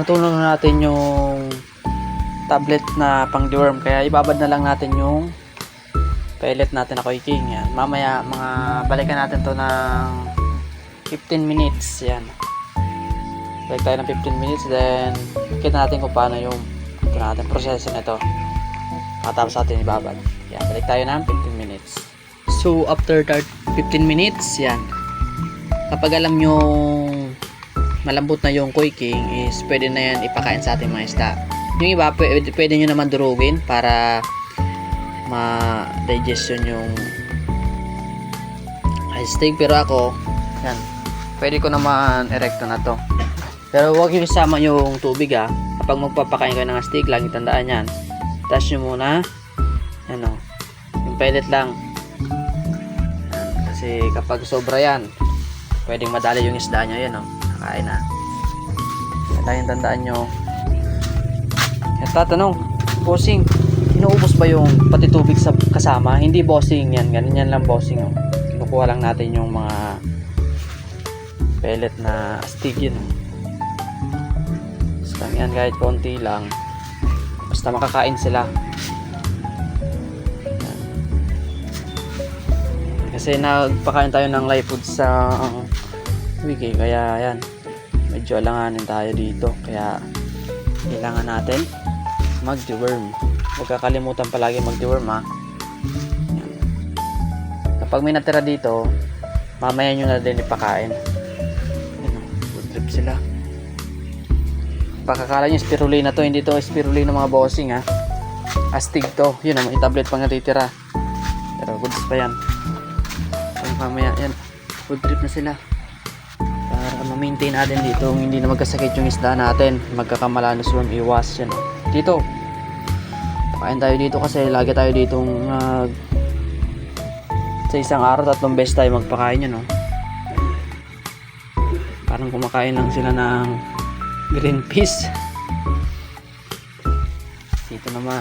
natulong na natin yung tablet na pang deworm kaya ibabad na lang natin yung pellet natin na Koi King yan. mamaya mga balikan natin to ng 15 minutes yan. Balik tayo ng 15 minutes then kita natin kung paano yung ito natin proseso nito. Matapos natin ibabad. Yan balik tayo ng 15 minutes. So after that 15 minutes yan. Kapag alam yung malambot na yung Koi King is pwede na yan ipakain sa ating mga isda. Yung iba pwede, pwede nyo naman durugin para ma-digestion yung ice steak. Pero ako yan pwede ko naman erecto na to. Pero huwag yung isama yung tubig ah. Kapag magpapakain kayo ng steak lang tandaan yan. Taas nyo muna. Yan o yung pellet lang. Yan. kasi kapag sobra yan pwedeng madali yung isda nyo. Yan o kain na. Kaya tandaan nyo. Tatanong bossing inuubos ba yung pati tubig sa kasama? Hindi bossing yan. Ganun yan lang bossing oh. kinukuha lang natin yung mga pellet na astig yun. Basta yan kahit konti lang. Basta makakain sila. Yan. kasi nagpakain tayo ng live food sa wiki kaya yan medyo alanganin tayo dito kaya kailangan natin mag-deworm. Huwag kakalimutan palagi mag-deworm ha. Yan. Kapag may natira dito, mamaya nyo na din ipakain. Yan good trip sila. Pagkakala nyo spirulina to, hindi to spirulina mga bossing ha. Astig to. Yun may tablet pang natitira. Pero goods pa yan. Yan mamaya, yan. Good trip na sila para ma-maintain natin dito hindi na magkasakit yung isda natin. Magkakamalanos swim iwas yan. Dito pakain tayo dito kasi lagi tayo dito nag sa isang araw tatlong beses tayo magpakain yan no? parang kumakain lang sila ng green peas dito naman.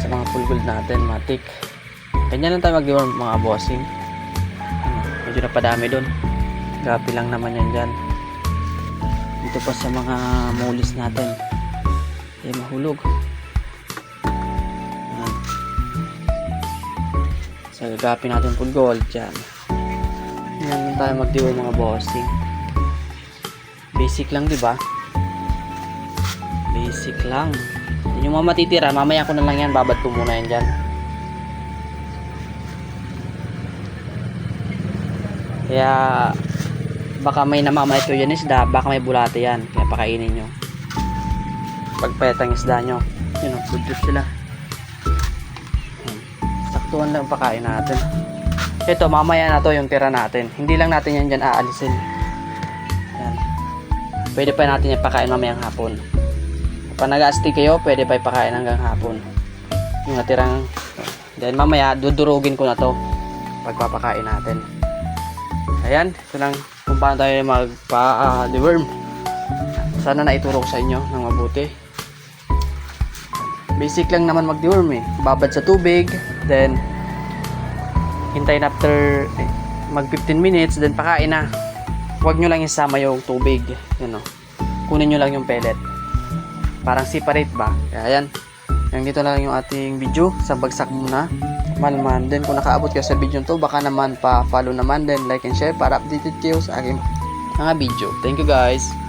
Sa mga pulgold natin matik. Ganyan lang tayo mag mga bossing. Ano, medyo napadami doon Gapi lang naman yan dyan. Dito pa sa mga mulis natin. Eh, mahulog. Yan. Sa gagapi natin full gold dyan. Yan tayo mag-deal mga bossing. Basic lang, di ba? Basic lang. Yan yung mga matitira, mamaya ko na lang yan, babad ko muna yan dyan. Kaya baka may namamay ito yan isda, baka may bulate yan. Kaya pakainin nyo. Pagpetang isda nyo. Yun o, good trip sila. Yan. Saktuhan lang pakain natin. Ito, mamaya na to yung tira natin. Hindi lang natin yan dyan aalisin. Yan. Pwede pa natin yan pakain mamayang hapon. Kapag nag-asti kayo, pwede pa ipakain hanggang hapon. Yung natirang Then mamaya, dudurugin ko na to pagpapakain natin. Ayan, ito lang kung paano tayo magpa-deworm. Sana naituro ko sa inyo ng mabuti. Basic lang naman mag-deworm eh. Babad sa tubig, then hintayin after eh, mag 15 minutes, then pakain na. Huwag nyo lang isama yung tubig. Yan o. Kunin nyo lang yung pellet. Parang separate ba? Kaya yan. Yang dito lang yung ating video sa bagsak muna. Malman. Then kung nakaabot ka sa video to, baka naman pa follow naman. Then like and share para updated kayo sa aking mga video. Thank you guys.